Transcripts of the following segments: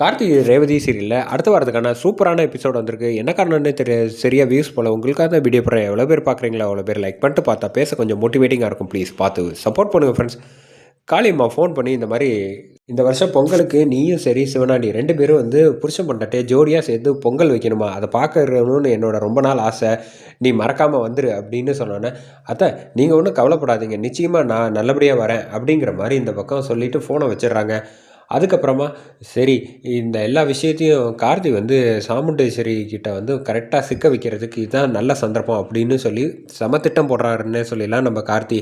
கார்த்திக் ரேவதி சீரியலில் அடுத்த வாரத்துக்கான சூப்பரான எபிசோட் வந்திருக்கு. என்ன காரணம்னு தெரிய சரியாக வியூஸ் போல் உங்களுக்காக தான் வீடியோ போகிறேன் எவ்வளோ பேர் பார்க்குறீங்களா அவ்வளோ பேர் லைக் பண்ணிட்டு பார்த்தா பேச கொஞ்சம் மோட்டிவேட்டிங்காக இருக்கும். ப்ளீஸ் பார்த்து சப்போர்ட் பண்ணுங்கள் ஃப்ரெண்ட்ஸ் காளியம்மா ஃபோன் பண்ணி இந்த மாதிரி இந்த வருஷம் பொங்கலுக்கு நீயும் சரி சிவனாண்டி ரெண்டு பேரும் வந்து புருஷன் பண்ணிட்டே ஜோடியாக சேர்த்து பொங்கல் வைக்கணுமா? அதை பார்க்கணும்னு என்னோட ரொம்ப நாள் ஆசை. நீ மறக்காமல் வந்துரு அப்படின்னு சொன்னோன்னே அத்தை நீங்கள் ஒன்றும் கவலைப்படாதீங்க. நிச்சயமாக நான் நல்லபடியாக வரேன் அப்படிங்கிற மாதிரி இந்த பக்கம் சொல்லிவிட்டு ஃபோனை வச்சிடுறாங்க. அதுக்கப்புறமா சரி இந்த எல்லா விஷயத்தையும் கார்த்தி வந்து சாமுண்டேஸ்வரி கிட்ட வந்து கரெக்டாக சிக்க வைக்கிறதுக்கு இதுதான் நல்ல சந்தர்ப்பம் அப்படின்னு சொல்லி சமத்திட்டம் போடுறாருன்னே சொல்லிலாம் நம்ம கார்த்தி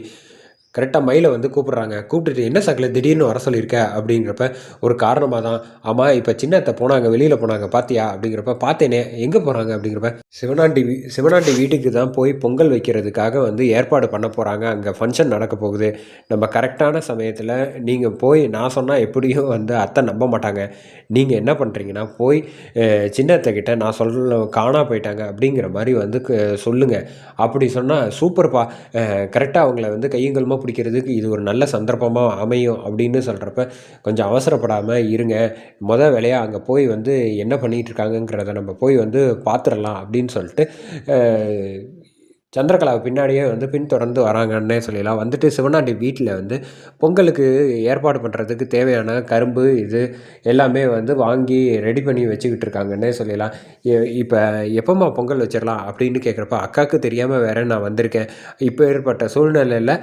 கரெக்டாக மயிலை வந்து கூப்பிட்றாங்க. கூப்பிட்டுட்டு என்ன சக்கல திடீர்னு வர சொல்லியிருக்க? அப்படிங்கிறப்ப ஒரு காரணமாக தான் ஆமாம் இப்போ சின்னத்தை போனாங்க வெளியில் போனாங்க பார்த்தியா அப்படிங்கிறப்ப பார்த்தேனே எங்கே போகிறாங்க அப்படிங்கிறப்ப சிவனாண்டி வீ சிவனாண்டி வீட்டுக்கு தான் போய் பொங்கல் வைக்கிறதுக்காக வந்து ஏற்பாடு பண்ண போகிறாங்க அங்கே ஃபங்க்ஷன் நடக்க போகுது. நம்ம கரெக்டான சமயத்தில் நீங்கள் போய் நான் சொன்னால் எப்படியும் வந்து அத்தை நம்ப மாட்டாங்க. நீங்கள் என்ன பண்ணுறீங்கன்னா போய் அஹ், சின்னத்தை கிட்ட நான் சொல்ல காணா போயிட்டாங்க அப்படிங்கிற மாதிரி வந்து சொல்லுங்கள் அப்படி சொன்னால் சூப்பர்ப்பா கரெக்டாக அவங்கள வந்து கையங்கலமாக பிடிக்கிறதுக்கு இது ஒரு நல்ல சந்தர்ப்பமாக அமையும் அப்படின்னு சொல்கிறப்ப கொஞ்சம் அவசரப்படாமல் இருங்க. மொதல் வேலையாக அங்கே போய் வந்து என்ன பண்ணிகிட்டு இருக்காங்கங்கிறத நம்ம போய் வந்து பார்த்துடலாம் அப்படின்னு சொல்லிட்டு சந்திரகலாவை சந்திரகலா பின்னாடியே வந்து பின்தொடர்ந்து வராங்கன்னே சொல்லிடலாம் வந்துட்டு சிவனாண்டி வீட்டில் வந்து பொங்கலுக்கு ஏற்பாடு பண்ணுறதுக்கு தேவையான கரும்பு இது எல்லாமே வந்து வாங்கி ரெடி பண்ணி வச்சுக்கிட்டு இருக்காங்கன்னே சொல்லிடலாம் இப்போ எப்போம்மா பொங்கல் வச்சிடலாம் அப்படின்னு கேட்குறப்ப அக்காவுக்கு தெரியாமல் வேற நான் வந்திருக்கேன். இப்போ ஏற்பட்ட சூழ்நிலையில்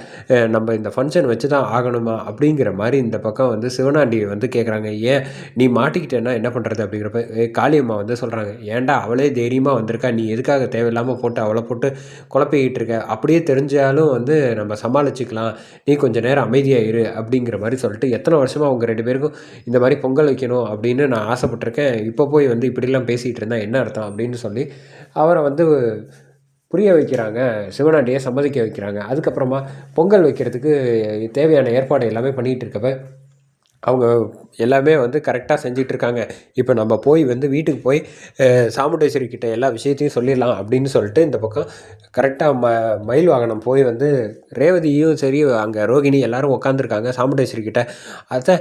நம்ம இந்த ஃபங்க்ஷன் வச்சு தான் ஆகணுமா அப்படிங்கிற மாதிரி இந்த பக்கம் வந்து சிவனாண்டி வந்து கேட்குறாங்க ஏன் நீ மாட்டிக்கிட்டேன்னா என்ன பண்ணுறது அப்படிங்கிறப்ப காளியம்மா வந்து சொல்கிறாங்க ஏன்டா அவளே தைரியமாக வந்திருக்கா? நீ எதுக்காக தேவையில்லாமல் போட்டு அவளை போட்டு குழப்பிக்கிட்டு இருக்க அப்படியே தெரிஞ்சாலும் வந்து நம்ம சமாளிச்சுக்கலாம். நீ கொஞ்சம் நேரம் அமைதியாக இரு அப்படிங்கிற மாதிரி சொல்லிட்டு எத்தனை வருஷமாக அவங்க ரெண்டு பேருக்கும் இந்த மாதிரி பொங்கல் வைக்கணும் அப்படின்னு நான் ஆசைப்பட்டிருக்கேன். இப்போ போய் வந்து இப்படிலாம் பேசிகிட்டு இருந்தால் என்ன அர்த்தம் அப்படின்னு சொல்லி அவரை வந்து புரிய வைக்கிறாங்க. சிவனாண்டியை சம்மதிக்க வைக்கிறாங்க. அதுக்கப்புறமா பொங்கல் வைக்கிறதுக்கு தேவையான ஏற்பாடு எல்லாமே பண்ணிகிட்டு இருக்கப்ப அவங்க எல்லாமே வந்து கரெக்டாக செஞ்சிட்ருக்காங்க. இப்போ நம்ம போய் வந்து வீட்டுக்கு போய் சாமுடேஸ்வரி சாமுண்டேஸ்வரி கிட்ட எல்லா விஷயத்தையும் சொல்லிடலாம் அப்படின்னு சொல்லிட்டு இந்த பக்கம் கரெக்டாக ம மயில் வாகனம் போய் வந்து ரேவதியும் சரி அங்கே ரோகிணி எல்லாரும் உட்காந்துருக்காங்க சாமுண்டேஸ்வரி கிட்ட. அதை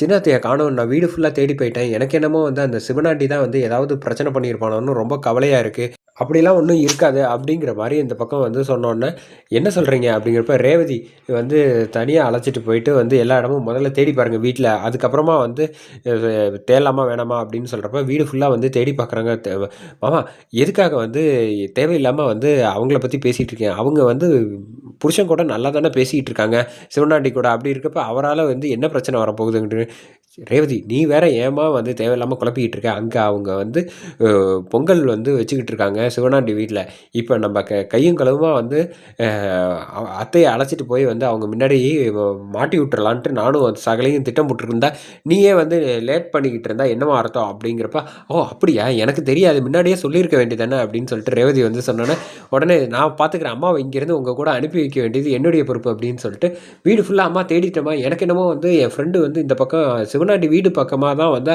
சின்னத்தையை காணும் நான் வீடு ஃபுல்லாக தேடி போயிட்டேன். எனக்கு என்னமோ வந்து அந்த சிவனாண்டி தான் வந்து ஏதாவது பிரச்சனை பண்ணியிருப்பானோன்னு ரொம்ப கவலையாக இருக்குது அப்படிலாம் ஒன்றும் இருக்காது அப்படிங்கிற மாதிரி இந்த பக்கம் வந்து சொன்னோன்னே என்ன சொல்கிறீங்க அப்படிங்கிறப்ப ரேவதி வந்து தனியாக அழைச்சிட்டு போயிட்டு வந்து எல்லா இடமும் முதல்ல தேடி பாருங்கள் வீட்டில் அதுக்கப்புறமா வந்து தேடலாமா வேணாமா அப்படின்னு சொல்கிறப்ப வீடு ஃபுல்லாக வந்து தேடி பார்க்குறாங்க மாமா எதுக்காக வந்து தேவையில்லாமல் வந்து அவங்கள பற்றி பேசிகிட்டு இருக்கேன் அவங்க வந்து புருஷன் கூட நல்லா தானே பேசிக்கிட்டு இருக்காங்க சிவனாண்டி கூட அப்படி இருக்கப்ப அவரால் வந்து என்ன பிரச்சனை வரப்போகுதுன்ட்டு ரேவதி நீ வேற ஏமா வந்து தேவையில்லாமல் குழப்பிக்கிட்டு இருக்க அங்கே அவங்க வந்து பொங்கல் வந்து வச்சுக்கிட்டு இருக்காங்க சிவனாண்டி வீட்டில் இப்போ நம்ம க கையும் கழுவுமா வந்து அத்தையை அழைச்சிட்டு போய் வந்து அவங்க முன்னாடி மாட்டி விட்டுறலான்ட்டு நானும் வந்து சகலையும் திட்டம் போட்டுருந்தா நீயே வந்து லேட் பண்ணிக்கிட்டு இருந்தா என்னமா அர்த்தம் அப்படிங்கிறப்ப ஓ அப்படியா? எனக்கு தெரியாது. முன்னாடியே சொல்லியிருக்க வேண்டியதானே அப்படின்னு சொல்லிட்டு ரேவதி வந்து சொன்னோன்னே உடனே நான் பார்த்துக்கிறேன் அம்மாவை இங்கேருந்து உங்கள் கூட அனுப்பி வைக்க வேண்டியது என்னுடைய பொறுப்பு அப்படின்னு சொல்லிட்டு வீடு ஃபுல்லாக அம்மா தேடிட்டோமா எனக்கு என்னமோ வந்து என் ஃப்ரெண்டு வந்து இந்த பக்கம் சிவனாண்டி வீடு பக்கமாக தான் வந்து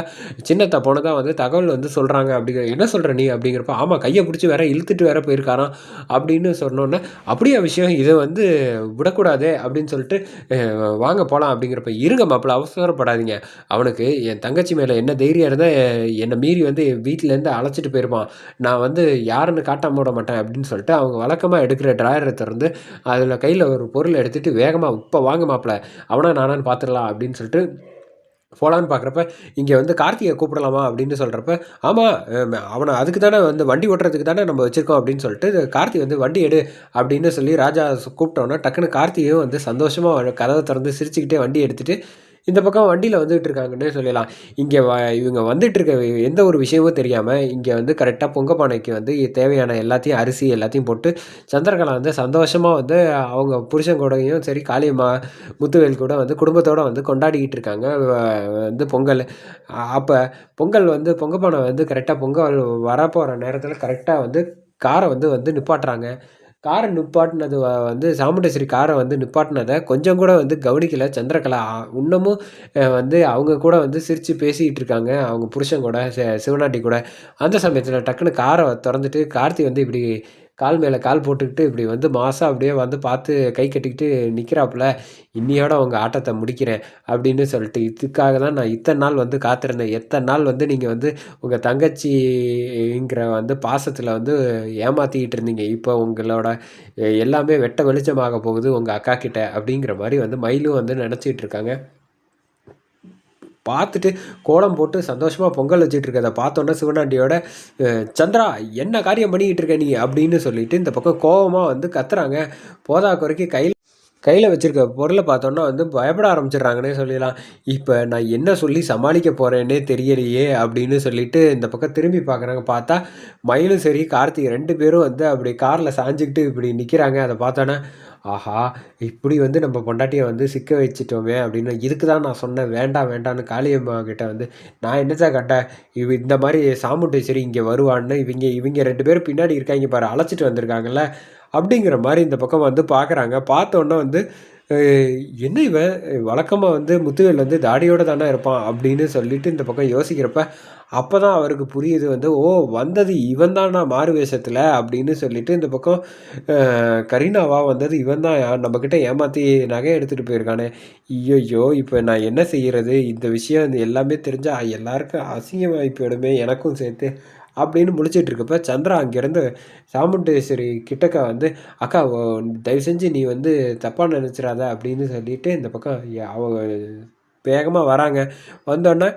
சின்னத்தை போனதாக வந்து தகவல் வந்து சொல்கிறாங்க அப்படிங்கிற என்ன சொல்கிற நீ அப்படிங்கிறப்ப ஆமாம் கையை பிடிச்சி வேற இழுத்துட்டு வேற போயிருக்காராம் அப்படின்னு சொன்னோன்னே அப்படியே விஷயம் இதை வந்து விடக்கூடாது அப்படின்னு சொல்லிட்டு வாங்க போகலாம் அப்படிங்கிறப்ப இருங்க மாப்பிள்ள அவசரப்படாதீங்க. அவனுக்கு என் தங்கச்சி மேலே என்ன தைரியம் இருந்தால் என்னை மீறி வந்து என் வீட்டிலேருந்து அழைச்சிட்டு போயிருப்பான். நான் வந்து யாருன்னு காட்டாம விட மாட்டேன் அப்படின்னு சொல்லிட்டு அவங்க வழக்கமாக எடுக்கிற ட்ராயரை திறந்து அதில் கையில் ஒரு பொருள் எடுத்துகிட்டு வேகமாக இப்போ வாங்க மாப்பிள்ள அவனா நானான்னு பார்த்துடலாம் அப்படின்னு சொல்லிட்டு போகலான்னு பார்க்குறப்ப இங்கே வந்து கார்த்திகை கூப்பிடலாமா அப்படின்னு சொல்கிறப்ப ஆமாம் அவனை அதுக்கு தானே வந்து வண்டி ஓட்டுறதுக்கு தானே நம்ம வச்சுருக்கோம் அப்படின்னு சொல்லிட்டு கார்த்தி வந்து வண்டி எடு அப்படின்னு சொல்லி ராஜா கூப்பிட்டோன்னா டக்குன்னு கார்த்திகையும் வந்து சந்தோஷமாக கதவை திறந்து சிரிச்சுக்கிட்டே வண்டி எடுத்துகிட்டு இந்த பக்கம் வண்டியில் வந்துகிட்டு இருக்காங்கன்னே சொல்லலாம். இங்கே வ இவங்க வந்துட்டு இருக்க எந்த ஒரு விஷயமும் தெரியாமல் இங்கே வந்து கரெக்டாக பொங்க பானைக்கு வந்து தேவையான எல்லாத்தையும் அரிசி எல்லாத்தையும் போட்டு சந்திரகலா வந்து சந்தோஷமாக வந்து அவங்க புருஷன் கூடயும் சரி காளியம்மா முத்துவேல் கூட வந்து குடும்பத்தோடு வந்து கொண்டாடிக்கிட்டு இருக்காங்க வந்து பொங்கல். அப்போ பொங்கல் வந்து பொங்க பானை வந்து கரெக்டாக பொங்கல் வரப்போகிற நேரத்தில் கரெக்டாக வந்து காரை வந்து வந்து நிப்பாட்டுறாங்க. காரை நிப்பாட்டினது வந்து சாமுண்டேஸ்வரி காரை வந்து நிப்பாட்டினதை கொஞ்சம் கூட வந்து கவனிக்கல. சந்திரகலா இன்னமும் வந்து அவங்க கூட வந்து சிரித்து பேசிக்கிட்டு இருக்காங்க. அவங்க புருஷன் கூட சி- சிவனாட்டி கூட. அந்த சமயத்தில் டக்குன்னு காரை திறந்துட்டு கார்த்தி வந்து இப்படி கால் மேலே கால் போட்டுக்கிட்டு இப்படி வந்து மாதம் அப்படியே வந்து பார்த்து கை கட்டிக்கிட்டு நிற்கிறாப்புல இன்னியோட உங்கள் ஆட்டத்தை முடிக்கிறேன் அப்படின்னு சொல்லிட்டு இதுக்காக தான் நான் இத்தனை நாள் வந்து காத்திருந்தேன். எத்தனை நாள் வந்து நீங்கள் வந்து உங்கள் தங்கச்சிங்கிற வந்து பாசத்தில் வந்து ஏமாற்றிக்கிட்டு இருந்தீங்க. இப்போ உங்களோட எல்லாமே வெட்ட வெளிச்சமாக போகுது உங்கள் அக்கா கிட்ட அப்படிங்கிற மாதிரி வந்து மயிலும் வந்து நினச்சிக்கிட்டு இருக்காங்க. பார்த்துட்டு கோலம் போட்டு சந்தோஷமாக பொங்கல் வச்சுட்டு இருக்கதை பார்த்தோன்னே சிவனாண்டியோட சந்திரா என்ன காரியம் பண்ணிக்கிட்டு இருக்க நீ? அப்படின்னு சொல்லிட்டு இந்த பக்கம் கோபமாக வந்து கத்துறாங்க. போதா குறைக்கு கையில் கையில் வச்சுருக்க பொருளை பார்த்தோன்னா வந்து பயப்பட ஆரம்பிச்சிடுறாங்கன்னே சொல்லிடலாம். இப்போ நான் என்ன சொல்லி சமாளிக்க போகிறேன்னே தெரியலையே அப்படின்னு சொல்லிட்டு இந்த பக்கம் திரும்பி பார்க்குறாங்க. பார்த்தா மயிலும் சரி கார்த்திக் ரெண்டு பேரும் வந்து அப்படி காரில் சாஞ்சிக்கிட்டு இப்படி நிற்கிறாங்க அதை பார்த்தோன்னே ஆஹா இப்படி வந்து நம்ம பொண்டாட்டியை வந்து சிக்க வச்சுட்டோமே அப்படின்னு இதுக்கு தான் நான் சொன்னேன். வேண்டாம் வேண்டான்னு காளியம்மா கிட்ட வந்து நான் என்னதான் கட்டேன் இவ இந்த மாதிரி சாமுண்டேஸ்வரி இங்கே வருவான்னு இவங்க இவங்க ரெண்டு பேரும் பின்னாடி இருக்காங்க பாரு அழைச்சிட்டு வந்திருக்காங்கல்ல அப்படிங்கிற மாதிரி இந்த பக்கம் வந்து பார்க்குறாங்க பார்த்தோன்னே வந்து என்ன இவன் வழக்கமாக வந்து முத்துவேல் வந்து தாடியோடு தானே இருப்பான் அப்படின்னு சொல்லிட்டு இந்த பக்கம் யோசிக்கிறப்ப அப்போ தான் அவருக்கு புரியுது வந்து ஓ வந்தது இவன் தானா மாறு வேஷத்தில் அப்படின்னு சொல்லிட்டு இந்த பக்கம் கரீனாவா வந்தது இவன் தான் நம்மக்கிட்ட ஏமாற்றி நகை எடுத்துகிட்டு போயிருக்கானே. ஐயோ இப்போ நான் என்ன செய்கிறது இந்த விஷயம் எல்லாமே தெரிஞ்சால் எல்லாருக்கும் அசிங்கமாகி போயிடுமே எனக்கும் சேர்த்து. அப்படின்னு முழிச்சிட்டு இருக்கப்ப சந்திரா அங்கேருந்து சாமுண்டேஸ்வரி கிட்டக்க வந்து அக்கா தயவு செஞ்சு நீ வந்து தப்பாக நினச்சிடாத அப்படின்னு சொல்லிட்டு இந்த பக்கம் அவங்க வேகமாக வராங்க. வந்தோடனே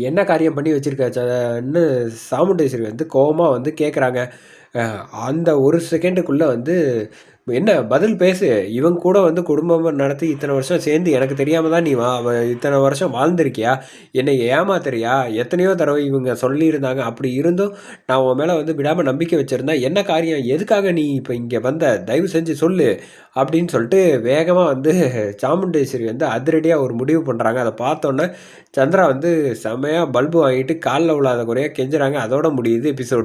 என்ன காரியம் பண்ணி வச்சுருக்காச்சன்னு சாமுண்டேஸ்வரி வந்து கோபமாக வந்து கேட்குறாங்க அந்த ஒரு செகண்டுக்குள்ளே வந்து என்ன பதில் பேசு. இவங்க கூட வந்து குடும்பம் நடத்தி இத்தனை வருஷம் சேர்ந்து எனக்கு தெரியாமல் தான் நீ வா இத்தனை வருஷம் வாழ்ந்திருக்கியா? என்னை ஏமாத்துறியா? எத்தனையோ தடவை இவங்க சொல்லியிருந்தாங்க. அப்படி இருந்தும் நான் உன் மேலே வந்து விடாமல் நம்பிக்கை வச்சுருந்தேன் என்ன காரியம்? எதுக்காக நீ இப்போ இங்கே வந்த? தயவு செஞ்சு சொல்லு. அப்படின்னு சொல்லிட்டு வேகமாக வந்து சாமுண்டேஸ்வரி வந்து அதிரடியாக ஒரு முடிவு பண்ணுறாங்க அதை பார்த்தோன்னே சந்திரா வந்து செமையாக பல்பு வாங்கிட்டு காலில் உள்ளாத குறையாக கெஞ்சுறாங்க. அதோட முடியுது எபிசோடு.